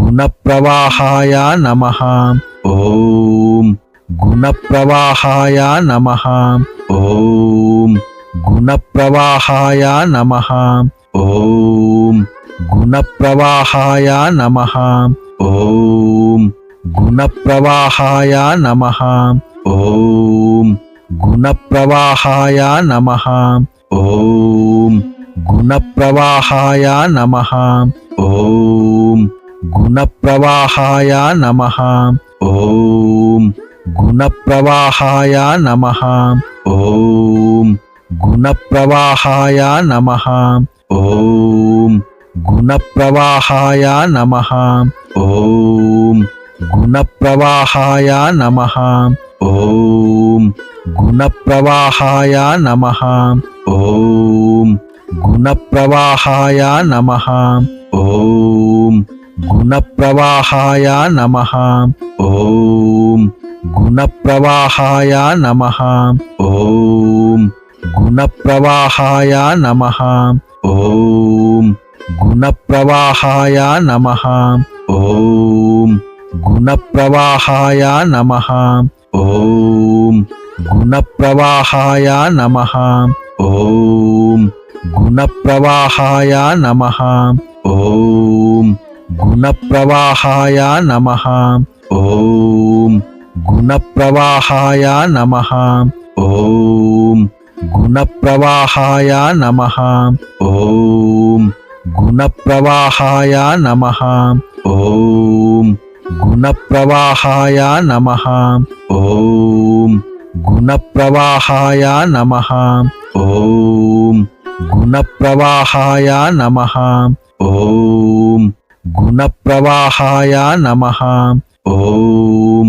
గుణప్రవాహాయ నమ. ఓం గుణప్రవాహాయ నమ. ఓం గుణప్రవాహాయ నమ. ఓం గుణప్రవాహాయ నమ. ఓం గుణప్రవాహాయ నమ. ఓం గుణప్రవాహాయ నమ. ఓం గుణప్రవాహాయ నమ. ఓం గుణప్రవాహాయ నమ. ఓం గుణప్రవాహాయ నమ. ఓం గుణప్రవాహాయ నమ. ఓం గుణప్రవాహాయ నమ. ఓం గుణప్రవాహాయ నమ. ఓం గుణప్రవాహాయ నమ. ఓం గుణప్రవాహాయ నమ. ఓం గుణప్రవాహాయ నమ. ఓం గుణప్రవాహాయ నమ. ఓం గుణప్రవాహాయ నమ. ఓం గుణప్రవాహాయ నమ. ఓం గుణప్రవాహాయ నమ. ఓం గుణప్రవాహాయ నమ. ఓం గుణప్రవాహాయ నమ. ఓం గుణప్రవాహాయ నమ. ఓం గుణప్రవాహాయ నమ. ఓం గుణప్రవాహాయ నమ. ఓం గుణప్రవాహాయ నమ. ఓం గుణప్రవాహాయ నమ. ఓం గుణప్రవాహాయ నమ. ఓం గుణప్రవాహాయ నమ. ఓం గుణప్రవాహాయ నమ. ఓం.